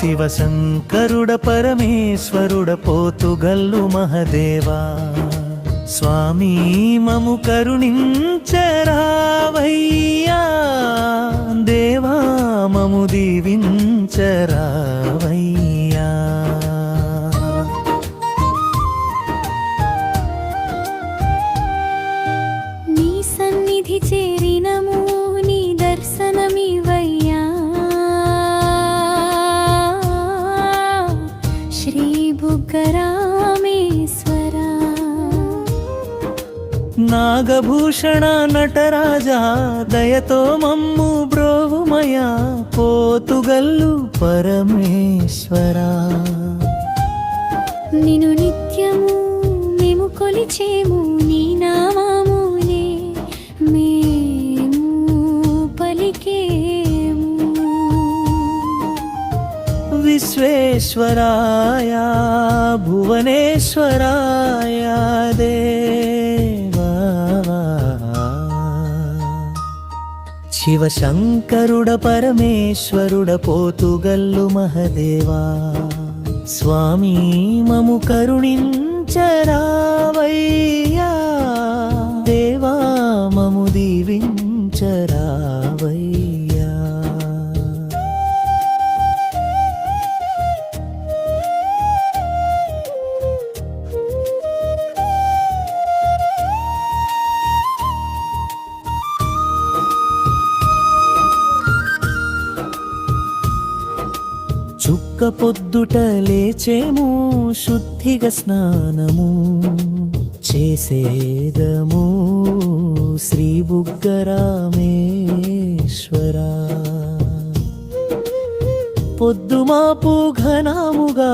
శివశంకరుడ పరమేశ్వరుడ పోతుగల్లు మహదేవా. స్వామీ మము కరుణించరావయ్యా. దేవా మము దీవించరావయ్యా. నాగభూషణ నటరాజా దయతో మమ్ము బ్రోవుమయా పోతుగల్లు పరమేశ్వరా. నిను నిత్యము మేము కొలిచేము నీ నామమునే మేము పలికేము. విశ్వేశ్వరాయ భువనేశ్వరాయ దేవా శివశంకరుడ పరమేశ్వరుడ పోతుగల్లు మహదేవా స్వామీ మము కరుణించరా. చుక్క పొద్దుట లేచేము శుద్ధిగా స్నానము చేసేదము శ్రీ బుగ్గరామేశ్వరా. పొద్దుమాపు ఘనముగా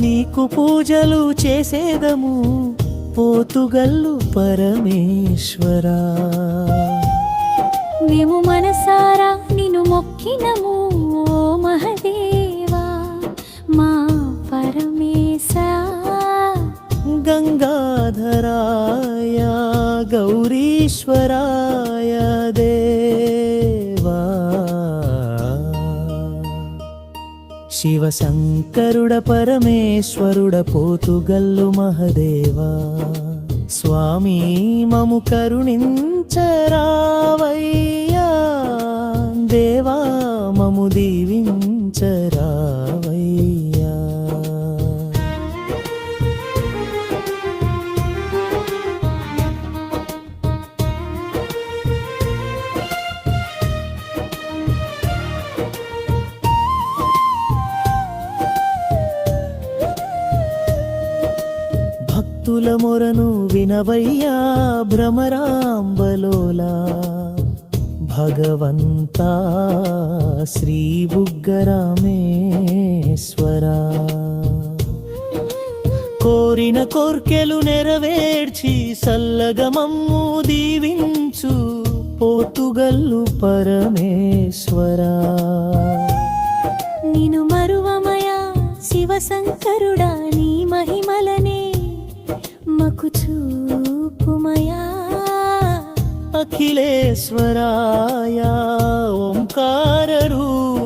నీకు పూజలు చేసేదము పోతుగల్లు పరమేశ్వరా. మేము మనసారా నిన్ను మొక్కినము ఓ మహదేవా. గౌరీశ్వరాయ దేవా. శివశంకరుడ పరమేశ్వరుడ పోతుగల్లు మహదేవా. స్వామి మము కరుణించరావయ్యా దేవా మము దీవించరా. భక్తుల మొరను వినవయ్యా భ్రమరాంబలోలా. భగవంతా శ్రీ బుగ్గరామేశ్వరా. కోరిన కోర్కెలు నెరవేర్చి సల్లగమమ్ము దీవించు పోతుగల్లు పరమేశ్వరా. నిను మరువమయా శివశంకరుడా అఖిలేశ్వరాయ ఓంకార రూపదేవా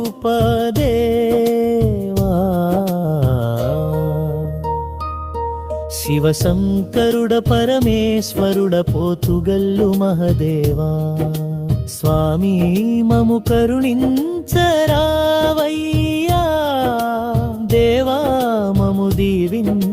శివశంకరుడ పరమేశ్వరుడ పోతుగల్లు మహదేవా. స్వామి మము కరుణించరావయ్యా దేవా మము దీవించ